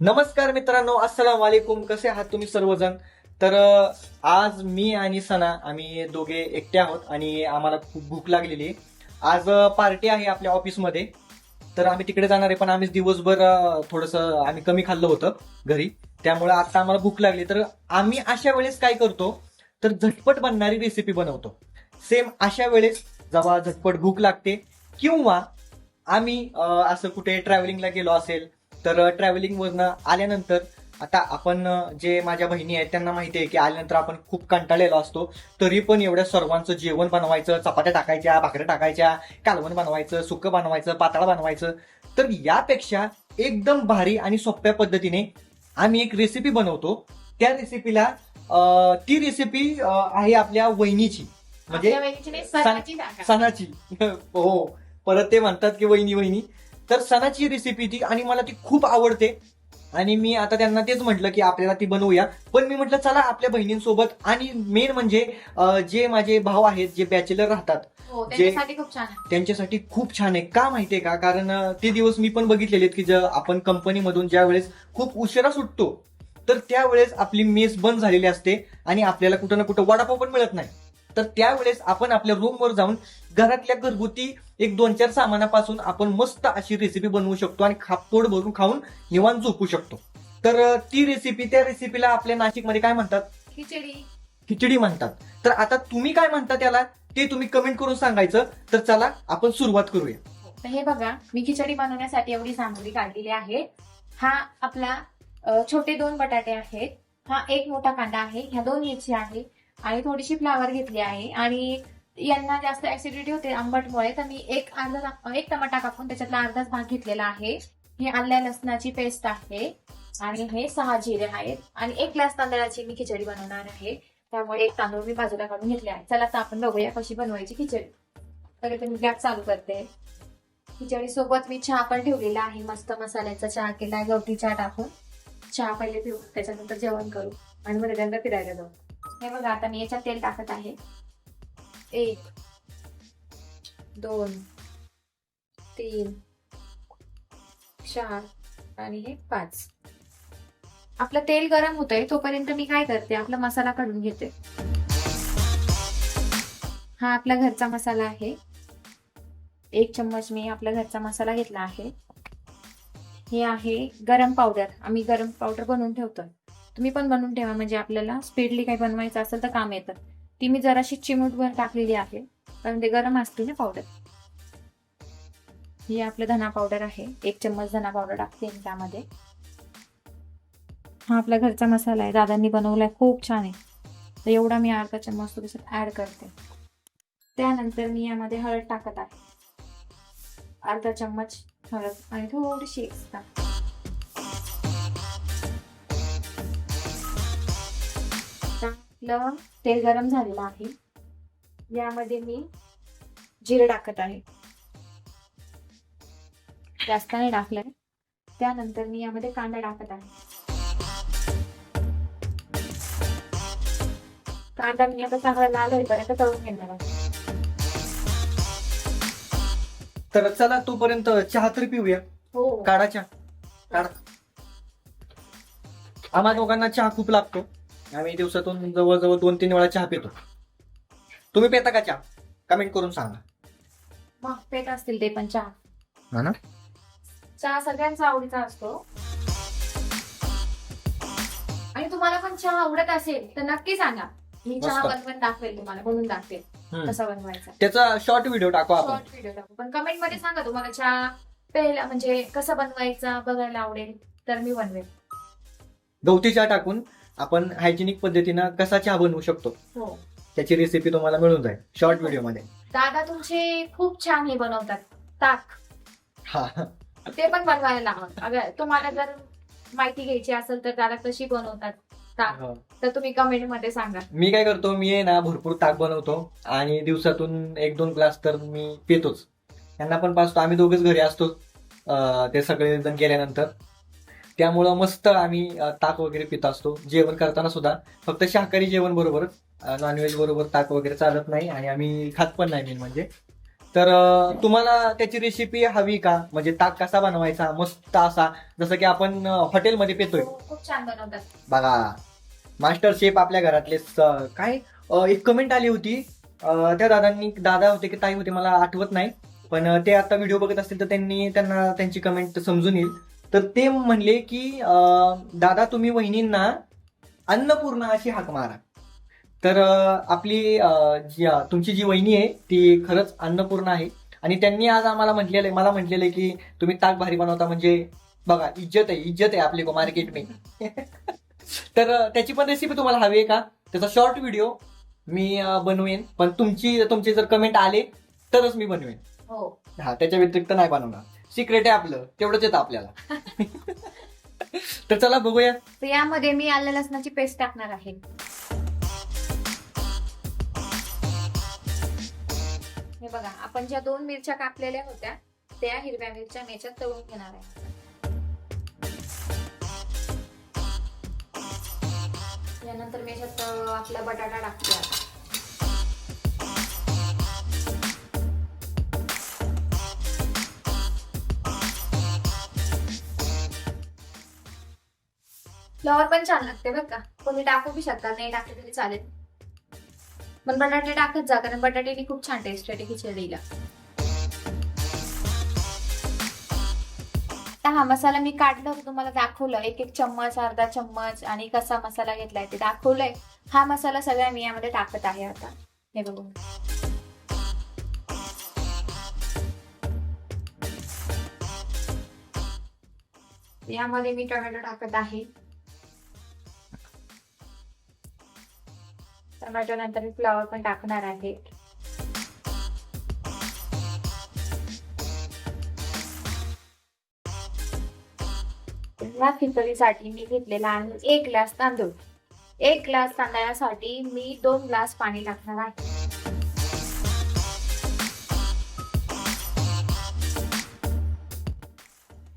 नमस्कार मित्रांनो अस्सलाम वालेकुम कसे आहात तुम्ही सर्वजण? तर आज मी आणि सना आम्ही दोघे एकटे आहोत आणि आम्हाला खूप भूक लागलेली आहे. आज पार्टी आहे आपल्या ऑफिसमध्ये. तर आम्ही तिकडे जाणार आहे पण आम्ही दिवसभर थोडंसं आम्ही कमी खाल्लं होतं घरी. त्यामुळे आता आम्हाला भूक लागली. तर आम्ही अशा वेळेस काय करतो तर झटपट बनणारी रेसिपी बनवतो. सेम अशा वेळेस जेव्हा झटपट भूक लागते किंवा आम्ही असं कुठे ट्रॅव्हलिंगला गेलो असेल तर ट्रॅव्हलिंग वरनं आल्यानंतर आता आपण जे माझ्या बहिणी आहेत त्यांना माहिती आहे की आल्यानंतर आपण खूप कंटाळलेलो असतो. तरी पण एवढ्या सर्वांचं जेवण बनवायचं चपात्या टाकायच्या भाकऱ्या टाकायच्या कालवण बनवायचं सुकं बनवायचं पातळ बनवायचं. तर यापेक्षा एकदम भारी आणि सोप्या पद्धतीने आम्ही एक रेसिपी बनवतो. त्या रेसिपीला ती रेसिपी आहे आपल्या वहिनीची. म्हणजे. सणाची. हो. परत ते म्हणतात की वहिनी वहिनी. तर सणाची रेसिपी ती आणि मला ती खूप आवडते. आणि मी आता त्यांना तेच म्हटलं की आपल्याला ती बनवूया. पण मी म्हटलं चला आपल्या बहिणींसोबत आणि मेन म्हणजे जे माझे भाऊ आहेत जे बॅचलर राहतात हो त्यांच्यासाठी खूप छान आहे. का माहितीये का? कारण ते दिवस मी पण बघितलेले आहेत की आपण कंपनीमधून ज्या वेळेस खूप उशिरा सुटतो तर त्यावेळेस आपली मेस बंद झालेली असते आणि आपल्याला कुठं ना कुठं वडापाव पण मिळत नाही. तर त्यावेळेस आपण आपल्या रूमवर जाऊन घरातल्या घरगुती एक दोन चार सामानापासून आपण मस्त अशी रेसिपी बनवू शकतो आणि खापोड भरून खाऊन निवांत झोपू शकतो. तर ती रेसिपी त्या रेसिपीला आपल्या नाशिकमध्ये काय म्हणतात? खिचडी. खिचडी म्हणतात. तर आता तुम्ही काय म्हणता त्याला? ते तुम्ही कमेंट करून सांगायचं. तर चला आपण सुरुवात करूया. तर हे बघा मी खिचडी बनवण्यासाठी एवढी सामग्री काढलेली आहे. हा आपला अ, छोटे दोन बटाटे आहेत. हा एक मोठा कांदा आहे. ह्या दोन मिरची आहे आणि थोडीशी फ्लावर घेतली आहे. आणि यांना जास्त ऍसिडिटी होते आंबटमुळे तर मी एक अर्धा एक टमाटा कापून त्याच्यातला अर्धाच भाग घेतलेला आहे. ही आल्या लसणाची पेस्ट आहे. आणि हे सहा जिरे आहेत. आणि एक ग्लास तांदळाची मी खिचडी बनवणार आहे. त्यामुळे एक तांदूळ मी बाजूला काढून घेतले आहे. चला आता आपण बघूया कशी बनवायची खिचडी. तर मी गॅस चालू करते. खिचडी सोबत मी चहा पण ठेवलेला आहे. मस्त मसाल्याचा चहा केला गवती चहा टाकून. चहा पहिले पिऊ. त्याच्यानंतर जेवण करू. आणि मग त्याच्यानंतर फिरायला जाऊ. हे बघा आता मी याच्यात तेल टाकत आहे. एक दोन तीन चार आणि हे पाच. आपलं तेल गरम होतंय तोपर्यंत मी काय करते? आपला मसाला काढून घेते. हा आपला घरचा मसाला आहे. एक चम्मच मी आपल्या घरचा मसाला घेतला आहे. हे आहे गरम पावडर. आम्ही गरम पावडर बनवून ठेवतो तुम्ही पण बनवून ठेवा. म्हणजे आपल्याला स्पीडली काही बनवायचं असेल तर काम येतं. ती मी जराशी चिमूटभर टाकलेली आहे. कारण ते गरम असते ना पावडर ही आपलं धना पावडर आहे. एक चम्मच धना पावडर टाकते मी त्यामध्ये. हा आपला घरचा मसाला आहे. दादांनी बनवलाय. खूप छान आहे. तर एवढा मी अर्धा चम्मच तो ऍड करते. त्यानंतर मी यामध्ये हळद टाकत आहे. अर्धा चम्मच हळद आणि थोडीशी एक्स्ट्रा आपलं तेल गरम झालेलं आहे. यामध्ये मी जिरे टाकत आहे. जास्त नाही टाकलंय त्यानंतर मी यामध्ये कांदा टाकत आहे. कांदा मी आता चांगला लाल होईपर्यंत तळून घेणार आहे. तर चला तोपर्यंत चहा तरी पिऊया. हो. काढा चहा. काढा. आम्हा दोघांना चहा खूप लागतो. आम्ही दिवसातून जवळजवळ दोन तीन वेळा चहा पितो. तुम्ही पिता का चहा? कमेंट करून सांगा. मग पेट असतील ते पण चहा. हा ना? चहा सगळ्यांचा आवडीचा असतो. आणि तुम्हाला पण चहा आवडत असेल तर नक्की सांगा. मी चहा मस्त. बनवून दाखवेल तुम्हाला बनवून दाखवेल. हम्म. कसा बनवायचा. त्याचा शॉर्ट व्हिडिओ टाकू आपण. शॉर्ट व्हिडिओ टाकू. पण कमेंटमध्ये सांगा तुम्हाला चहा पहिला म्हणजे कसं बनवायचा बघायला आवडेल तर मी बनवेल. गवती चहा टाकून. आपण हायजेनिक पद्धतीनं कसा चहा बनवू शकतो? हो. त्याची रेसिपी तुम्हाला मिळून जाईल. शॉर्ट व्हिडिओमध्ये. दादा तुमचे खूप छान हे बनवतात. ताक. हा. ते पण बनवायला लावा. अगर तुम्हाला जर माहिती घ्यायची असेल तर दादा कशी बनवतात ताक हा. तर तुम्ही कमेंटमध्ये सांगा. मी काय करतो मी आहे ना भरपूर ताक बनवतो आणि दिवसातून एक दोन ग्लास तर मी पितोच. त्यांना पण पाचतो. आम्ही दोघेच घरी असतो अं, ते सगळे जण गेल्यानंतर. त्यामुळं मस्त आम्ही ताक वगैरे पित असतो. जेवण करताना सुद्धा. फक्त शाकाहारी जेवण बरोबरच नॉनव्हेज बरोबर ताक वगैरे चालत नाही आणि आम्ही खात पण नाही मेन म्हणजे. तर तुम्हाला त्याची रेसिपी हवी का? म्हणजे ताक कसा बनवायचा? मस्त असा. जसं की आपण हॉटेलमध्ये पेतोय. खूप खूप छान बनवतात. बघा. मास्टर शेफ आपल्या घरातले स- काय? अं, एक कमेंट आली होती. अं, त्या दादांनी दादा होते की ताई होते मला आठवत नाही. पण ते आता व्हिडिओ बघत असतील तर त्यांनी त्यांना त्यांची कमेंट समजून येईल. तर ते म्हणले की दादा तुम्ही वहिनींना अन्नपूर्णा अशी हाक मारा. तर आपली जी तुमची जी वहिनी आहे ती खरंच अन्नपूर्णा आहे. आणि त्यांनी आज आम्हाला म्हटलेलं आहे मला म्हटलेलं आहे की तुम्ही ताक भारी बनवता म्हणजे बघा इज्जत आहे इज्जत आहे आपली मार्केट में. तर त्याची पण रेसिपी तुम्हाला हवी आहे का? त्याचा शॉर्ट व्हिडिओ मी बनवेन. पण तुमची तुमचे जर कमेंट आले तरच मी बनवेन. हो. हा त्याच्या व्यतिरिक्त नाही बनवणार. सिक्रेट आहे आपलं. तेवढंच येतं आपल्याला. तर चला बघूया. तर यामध्ये मी आलं लसणाची पेस्ट टाकणार आहे. हे बघा आपण ज्या दोन मिरच्या कापलेल्या होत्या त्या हिरव्या मिरच्या मी याच्यात तळून घेणार आहे. यानंतर मी याच्यात आपला बटाटा टाकतोय फ्लॉवर पण छान लागते बरं का. कोणी टाकू बी शकतात नाही टाकले तरी चालेल. पण बटाटे टाकत जा कारण बटाट्याने खूप छान टेस्ट येते खिचडीला. हा मसाला मी काढलं तुम्हाला दाखवलं. एक एक चम्मच अर्धा चम्मच आणि कसा मसाला घेतलाय ते दाखवलंय. हा मसाला सगळा मी यामध्ये टाकत आहे आता. हे बघून यामध्ये मी टोमॅटो टाकत आहे. टोमॅटो नंतर मी फ्लॉवर पण टाकणार आहे. खिचडीसाठी मी घेतलेला आहे एक ग्लास तांदूळ. एक ग्लास तांदळासाठी मी दोन ग्लास पाणी टाकणार आहे.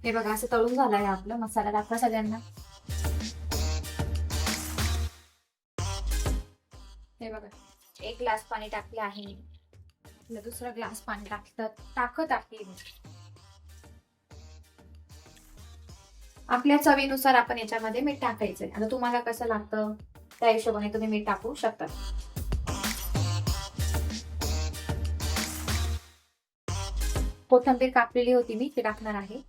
हे बघा असं तळून झालंय आपलं मसाला दाखवा सगळ्यांना. ग्लास पाणी टाकले आहे. दुसरा ग्लास पाणी टाकत टाकत आहे. आपल्या चवीनुसार आपण याच्यामध्ये मीठ टाकायचंय. आता तुम्हाला कसं लागतं? त्या हिशोबाने तुम्ही मीठ टाकू शकता. कोथंबीर कापलेली होती मी ती टाकणार आहे.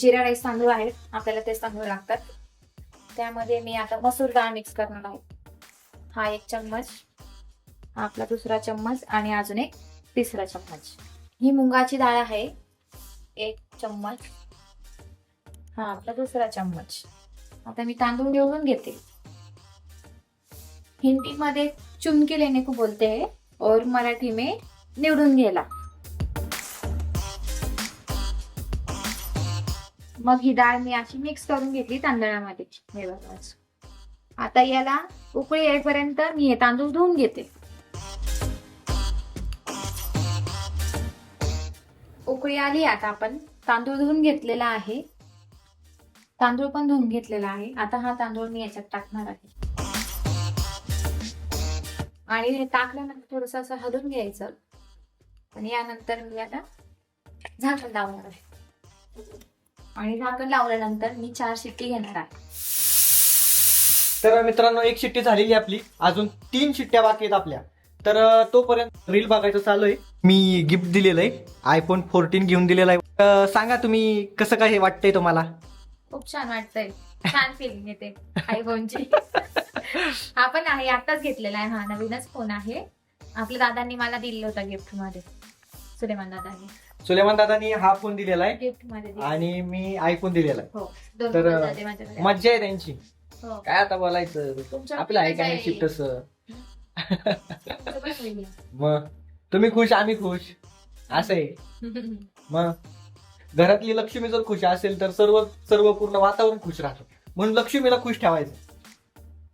जिरा राईस तांदूळ आहेत आपल्याला तेच तांदूळ लागतात. त्यामध्ये मी आता मसूर डाळ मिक्स करणार आहे. हा एक चम्मच हा आपला दुसरा चम्मच आणि अजून एक तिसरा चम्मच. ही मुंगाची डाळ आहे. एक चम्मच. हा आपला दुसरा चम्मच. आता मी तांदूळ निवडून घेते. हिंदीमध्ये चुमकी लेणे लेने को बोलते और मराठी में निवडून घेला मग ही डाळ मी अशी मिक्स करून घेतली तांदळामध्ये. हे बघा आता याला उकळी येईपर्यंत मी हे तांदूळ धुवून घेते. उकळी आली आता आपण तांदूळ धुवून घेतलेला आहे. तांदूळ पण धुवून घेतलेला आहे. आता हा तांदूळ मी याच्यात टाकणार आहे. आणि हे टाकल्यानंतर थोडस असं हलून घ्यायचं. आणि यानंतर मी आता झाकण लावणार आहे. आणि झाकण लावल्यानंतर मी चार शिट्टी घेणार आहे. तर मित्रांनो एक शिट्टी झालेली आपली. अजून तीन शिट्ट्या बाकी आहेत आपल्या. तर तोपर्यंत रील बघायचं चालू आहे. मी गिफ्ट दिलेलं आहे. आयफोन फोर्टीन घेऊन दिलेला आहे. सांगा तुम्ही कसं काय हे वाटतंय तुम्हाला? खूप छान वाटतंय. छान फिलिंग येते आयफोनची हा पण आहे आताच घेतलेला आहे. हा नवीनच फोन आहे. आपल्या दादांनी मला दिलेला होता गिफ्टमध्ये. सुलेमान दादांनी. सुलेमान दादानी हा फोन दिलेला आहे. गिफ्टमध्ये दिलं. आणि मी आयफोन दिलेला आहे. हो दोन तर, मोबाईल झाले माझ्याकडे मज्जा आहे त्यांची. हो. काय आता बोलायचं? तुमच्या आपलं आहे काय. शिफ्ट तसं तुमचं पण होईल. मग तुम्ही खुश आम्ही खुश. असं आहे. मग घरातली लक्ष्मी जर खुश असेल तर सर्व सर्व पूर्ण वातावरण खुश राहतं. म्हणून लक्ष्मीला खुश ठेवायचं.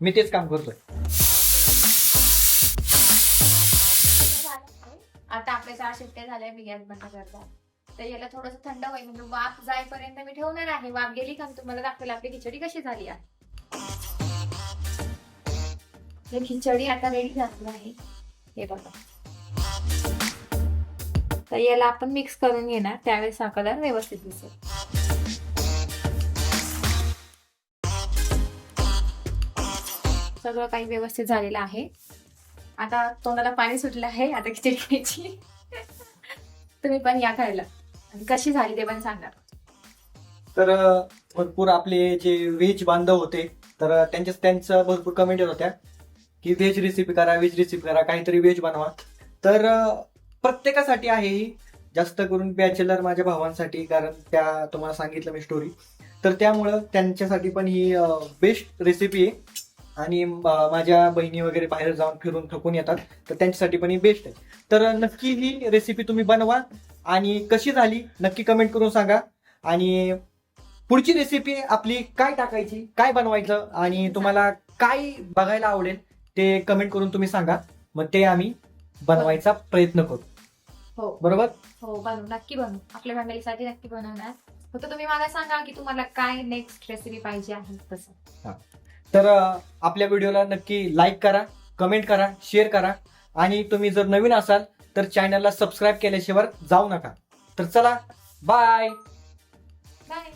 मी तेच काम करतोय. आता आपले चार शिफ्टे झाल्या मी गॅस बंद करता तर याला थोडस थंड होईल म्हणजे वाफ जाईपर्यंत मी ठेवणार आहे. वाफ गेली का तुम्हाला दाखवेल आपली खिचडी कशी झाली आहे. खिचडी आता रेडी झाली आहे. हे बघा. तर याला आपण मिक्स करून घेणार त्यावेळेस हा कलर व्यवस्थित दिसेल. सगळं काही व्यवस्थित झालेलं आहे. आता तोंडाला पाणी सुटलं आहे आता खिचडी खायची. तुम्ही पण या खायला. आणि कशी झाली ते पण सांगा. तर भरपूर आपले जे व्हेज बांधव होते तर त्यांच्या त्यांचं भरपूर कमेंट येत होत्या की व्हेज रेसिपी करा व्हेज रेसिपी करा काहीतरी व्हेज बनवा. तर प्रत्येकासाठी आहे ही. जास्त करून बॅचलर माझ्या भावांसाठी कारण त्या तुम्हाला सांगितलं मी स्टोरी तर त्यामुळं त्यांच्यासाठी पण ही बेस्ट रेसिपी आहे. आणि माझ्या बहिणी वगैरे बाहेर जाऊन फिरून थकून येतात तर त्यांच्यासाठी पण ही बेस्ट आहे. तर नक्की ही रेसिपी तुम्ही बनवा आणि कशी झाली नक्की कमेंट करून सांगा. आणि पुढची रेसिपी आपली काय टाकायची काय बनवायचं आणि तुम्हाला काय बघायला आवडेल ते कमेंट करून तुम्ही सांगा. मग ते आम्ही बनवायचा प्रयत्न करू. हो. बरोबर? हो बनवू. नक्की बनवू. आपल्या फॅमिलीसाठी नक्की बनवणार. फक्त तुम्ही मला सांगा की तुम्हाला काय नेक्स्ट रेसिपी पाहिजे आहे तसं. तर आपल्या व्हिडिओला नक्की लाईक करा कमेंट करा शेअर करा. आणि तुम्ही जर नवीन असाल तर चॅनलला सबस्क्राईब केल्याशिवाय जाऊ नका. तर चला बाय बाय